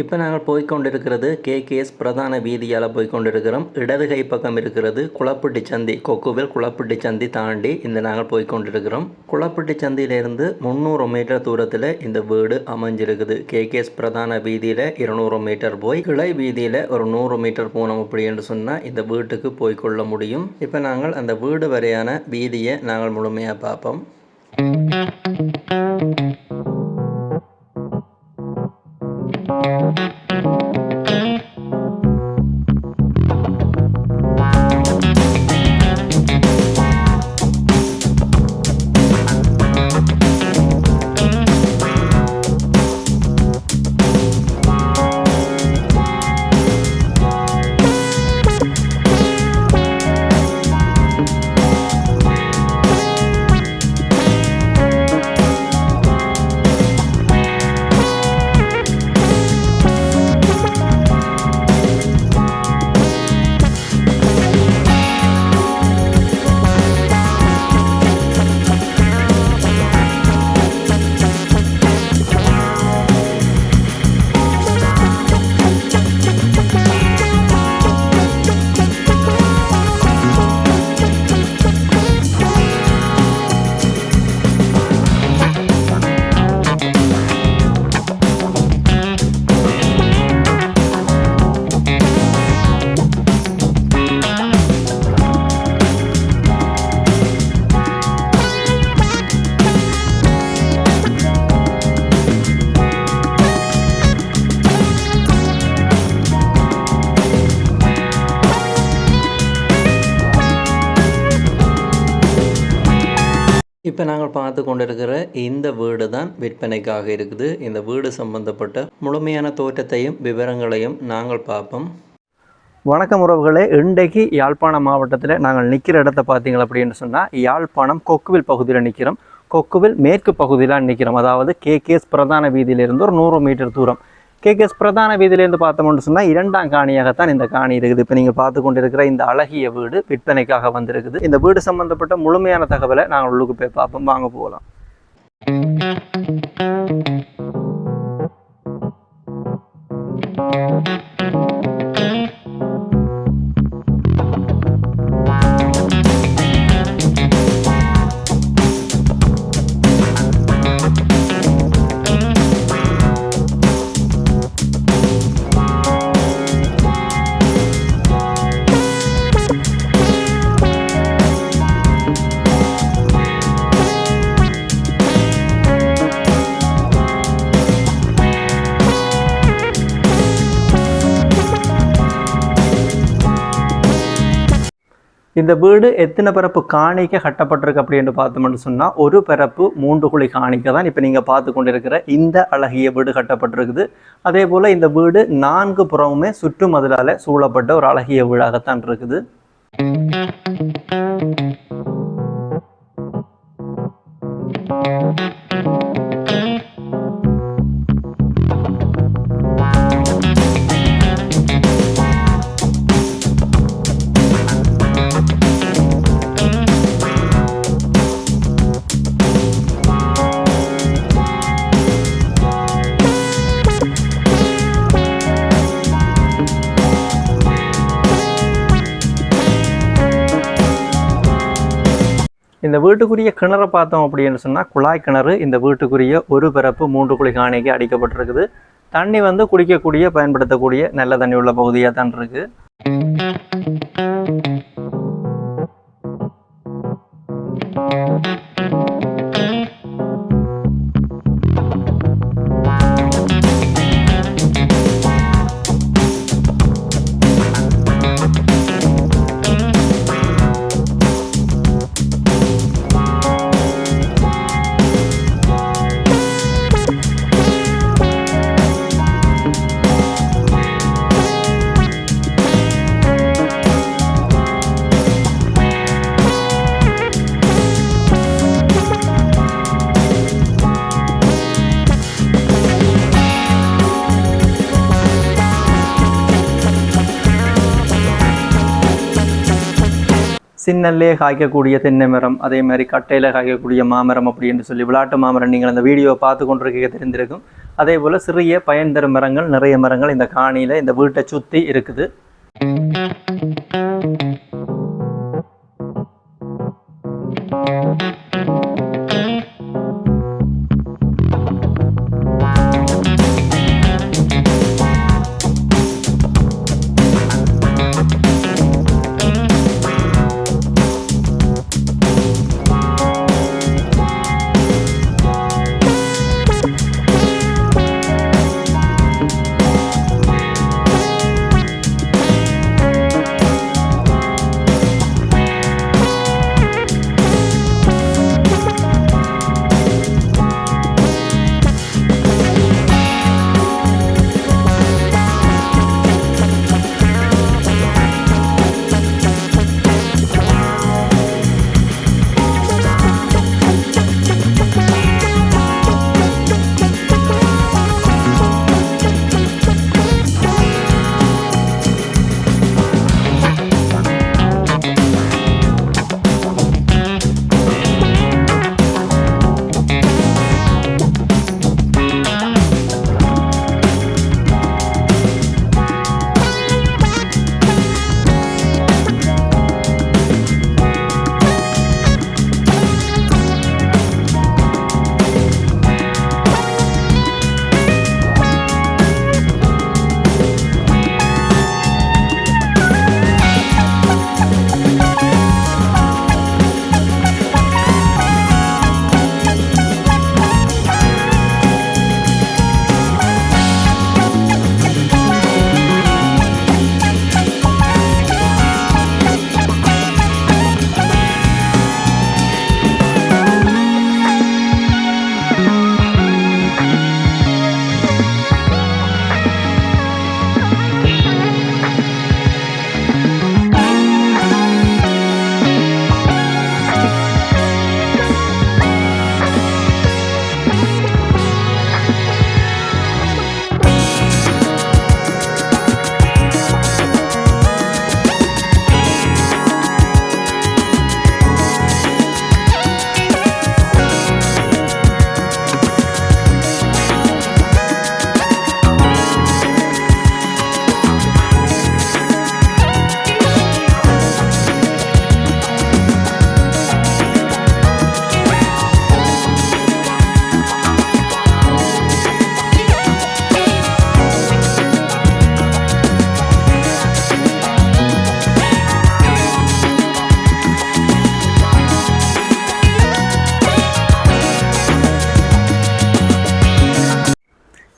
இப்போ நாங்கள் போய்க்கொண்டிருக்கிறது கேகேஎஸ் பிரதான வீதியால் போய்க்கொண்டிருக்கிறோம். இடது கை பக்கம் இருக்கிறது குளப்பட்டி சந்தி கொக்குவில் குளப்பட்டி சந்தி தாண்டி இந்த நாங்கள் போய்க்கொண்டிருக்கிறோம். குளப்பட்டி சந்தியிலிருந்து முந்நூறு மீட்டர் தூரத்தில் இந்த வீடு அமைஞ்சிருக்குது. கேகேஎஸ் பிரதான வீதியில் இருநூறு மீட்டர் போய் கிளை வீதியில் ஒரு நூறு மீட்டர் போனோம் அப்படின்னு சொன்னால் இந்த வீட்டுக்கு போய்க்கொள்ள முடியும். இப்போ நாங்கள் அந்த வீடு வரையான வீதியை நாங்கள் முழுமையாக பார்ப்போம். இப்போ நாங்கள் பார்த்து கொண்டிருக்கிற இந்த வீடு தான் விற்பனைக்காக இருக்குது. இந்த வீடு சம்பந்தப்பட்ட முழுமையான தோற்றத்தையும் விவரங்களையும் நாங்கள் பார்ப்போம். வணக்கம் உறவுகளே. இன்றைக்கு யாழ்ப்பாணம் மாவட்டத்தில் நாங்கள் நிற்கிற இடத்த பார்த்தீங்க அப்படின்னு சொன்னால் யாழ்ப்பாணம் கொக்குவில் பகுதியில் நிற்கிறோம் கொக்குவில் மேற்கு பகுதியில் நிற்கிறோம் அதாவது கேகேஎஸ் பிரதான வீதியிலிருந்து ஒரு நூறு மீட்டர் தூரம். கேகேஎஸ் பிரதான வீதியிலேருந்து பார்த்தோம்னு சொன்னால் இரண்டாம் காணியாகத்தான் இந்த காணி இருக்குது. இப்போ நீங்கள் பார்த்து கொண்டிருக்கிற இந்த அழகிய வீடு விற்பனைக்காக வந்திருக்குது. இந்த வீடு சம்பந்தப்பட்ட முழுமையான தகவலை நாங்கள் உள்ளுக்கு போய் பார்ப்போம். வாங்க போகலாம். இந்த வீடு எத்தனை பிறப்பு காணிக்க கட்டப்பட்டிருக்கு அப்படின்னு பார்த்தோம்னு சொன்னால் ஒரு பிறப்பு மூன்று குழி காணிக்க தான் இப்போ நீங்கள் பார்த்து கொண்டிருக்கிற இந்த அழகிய வீடு கட்டப்பட்டிருக்குது. அதே போல் இந்த வீடு நான்கு புறமுமே சுற்று மதிலால் சூழப்பட்ட ஒரு அழகிய வீடாகத்தான் இருக்குது. இந்த வீட்டுக்குரிய கிணறு பார்த்தோம் அப்படின்னு சொன்னால் குழாய் கிணறு இந்த வீட்டுக்குரிய ஒரு பிறப்பு மூன்று குழி காணிக்கு அடிக்கப்பட்டிருக்குது தண்ணி வந்து குடிக்கக்கூடிய பயன்படுத்தக்கூடிய நல்ல தண்ணி உள்ள பகுதியாக தான் இருக்குது சின்னல்லே காய்க்கக்கூடிய தென்னை மரம் அதே மாதிரி கட்டையில் காய்க்கக்கூடிய மாமரம் அப்படின்னு சொல்லி விளாட்டு மாமரம் நீங்கள் அந்த வீடியோவை பார்த்து கொண்டிருக்க தெரிந்திருக்கும். அதே போல் சிறிய பயன் தரும் மரங்கள் நிறைய மரங்கள் இந்த காணியில் இந்த வீட்டை சுற்றி இருக்குது.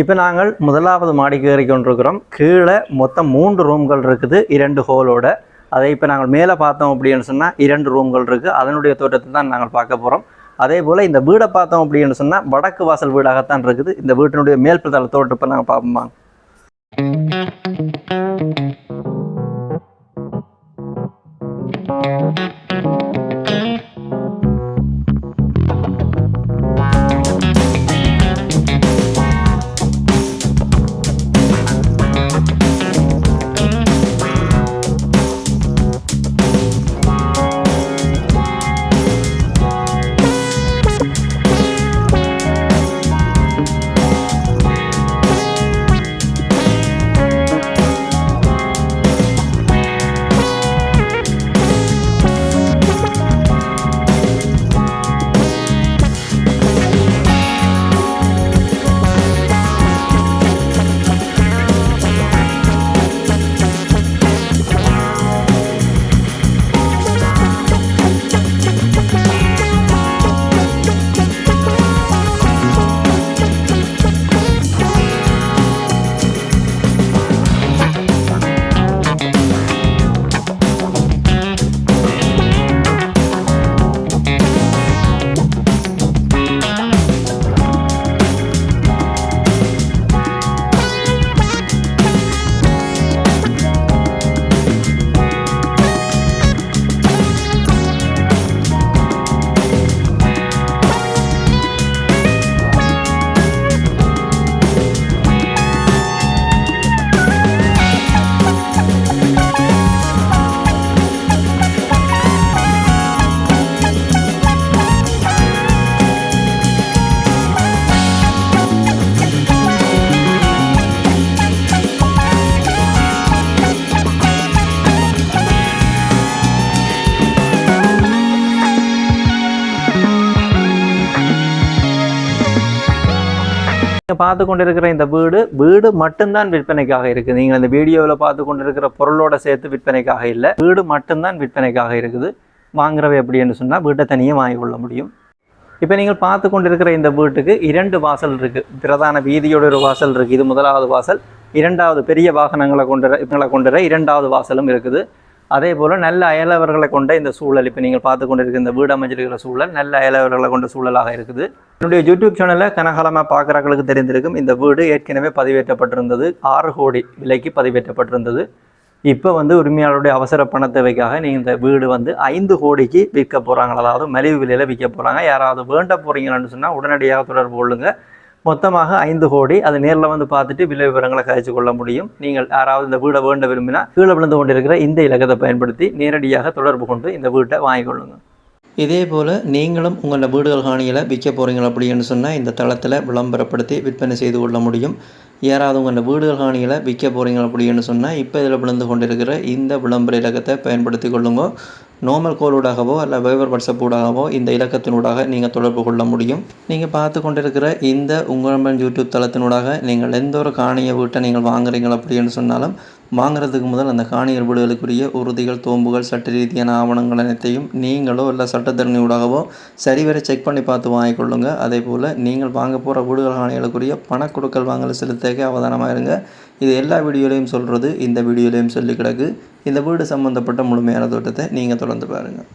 இப்போ நாங்கள் முதலாவது மாடிக்கு ஏறி கொண்டிருக்கிறோம் கீழே மொத்தம் மூன்று ரூம்கள் இருக்குது இரண்டு ஹோலோட. அதை இப்போ நாங்கள் மேலே பார்த்தோம் அப்படின்னு சொன்னால் இரண்டு ரூம்கள் இருக்குது அதனுடைய தோட்டத்தை தான் நாங்கள் பார்க்க போகிறோம் அதே போல் இந்த வீடை பார்த்தோம் அப்படின்னு சொன்னால் வடக்கு வாசல் வீடாகத்தான் இருக்குது. இந்த வீட்டினுடைய மேல் பிரதல தோற்றத்தை நாங்கள் பார்ப்போம்? நீங்கள் பார்த்து கொண்டிருக்கிற இந்த வீடு வீடு மட்டும்தான் விற்பனைக்காக இருக்குது. நீங்கள் இந்த வீடியோவில் பார்த்து கொண்டிருக்கிற பொருளோட சேர்த்து விற்பனைக்காக இல்லை வீடு மட்டும்தான் விற்பனைக்காக இருக்குது. வாங்குறவை எப்படின்னு சொன்னால் வீட்டை தனியாக வாங்கி கொள்ள முடியும். இப்போ நீங்கள் பார்த்து கொண்டிருக்கிற இந்த வீட்டுக்கு இரண்டு வாசல் இருக்குது பிரதான வீதியோட ஒரு வாசல் இருக்குது இது முதலாவது வாசல். இரண்டாவது பெரிய வாகனங்களை கொண்டு இவங்களை கொண்டுற இரண்டாவது வாசலும் இருக்குது. அதே போல் நல்ல அயலவர்களை கொண்ட இந்த சூழல் இப்போ நீங்கள் பார்த்து கொண்டிருக்கிற இந்த வீடு அமைஞ்சிருக்கிற சூழல் நல்ல அயலவர்களை கொண்ட சூழலாக இருக்குது. என்னுடைய யூடியூப் சேனலில் கனகாலமாக பார்க்குறவங்களுக்கு தெரிந்திருக்கும் இந்த வீடு ஏற்கனவே பதிவேற்றப்பட்டிருந்தது. ஆறு கோடி விலைக்கு பதிவேற்றப்பட்டிருந்தது. இப்போ வந்து உரிமையாளருடைய அவசர பண தேவைக்காக நீங்கள் இந்த வீடு வந்து ஐந்து கோடிக்கு விற்க போகிறாங்க அதாவது மலிவு விலையில் விற்க போகிறாங்க யாராவது வேண்ட போகிறீங்கன்னு சொன்னால் உடனடியாக தொடர்பு கொள்ளுங்கள் மொத்தமாக ஐந்து கோடி. அது நேரில் வந்து பார்த்துட்டு விலை விவரங்களை கழிச்சு கொள்ள முடியும். நீங்கள் யாராவது இந்த வீடை வேண்ட விரும்பினா கீழே விழுந்து கொண்டிருக்கிற இந்த இலக்கத்தை பயன்படுத்தி நேரடியாக தொடர்பு கொண்டு இந்த வீட்டை வாங்கிக் கொள்ளுங்க இதே போல் நீங்களும் உங்களோட வீடுகள் காணியில் விற்க போகிறீங்க அப்படின்னு சொன்னால் இந்த தளத்தில் விளம்பரப்படுத்தி விற்பனை செய்து கொள்ள முடியும். யாராவது உங்களோட வீடுகள் காணியில் விற்க போகிறீங்க அப்படின்னு சொன்னால் இப்போ இதில் விழுந்து கொண்டிருக்கிற இந்த விளம்பர இலக்கத்தை பயன்படுத்தி கொள்ளுங்க. நோமல் கோலூடாகவோ அல்ல வைவர் வாட்ஸ்அப் ஊடாகவோ இந்த இலக்கத்தினூடாக நீங்கள் தொடர்பு கொள்ள முடியும். நீங்கள் பார்த்து கொண்டிருக்கிற இந்த உங்கள் யூடியூப் தளத்தினூடாக நீங்கள் எந்த ஒரு காணியை வீட்டை நீங்கள் வாங்குறீங்க அப்படின்னு சொன்னாலும் வாங்குறதுக்கு முதல் அந்த காணிகள் வீடுகளுக்குரிய உறுதிகள் தோம்புகள் சட்ட ரீதியான ஆவணங்கள் அனைத்தையும் நீங்களோ இல்லை சட்டத்தரணி ஊடாகவோ சரிவர செக் பண்ணி பார்த்து வாங்கிக்கொள்ளுங்க அதே போல் நீங்கள் வாங்க போகிற வீடுகள் காணிகளுக்குரிய பண கொடுக்கல் வாங்கல் செலுத்தக்க அவதானமாக இருங்க. இது எல்லா வீடியோலையும் சொல்கிறது இந்த வீடியோலையும் சொல்லி கிடக்கு இந்த வீடு சம்மந்தப்பட்ட முழுமையான தோட்டத்தை நீங்கள் தொடர்ந்து பாருங்கள்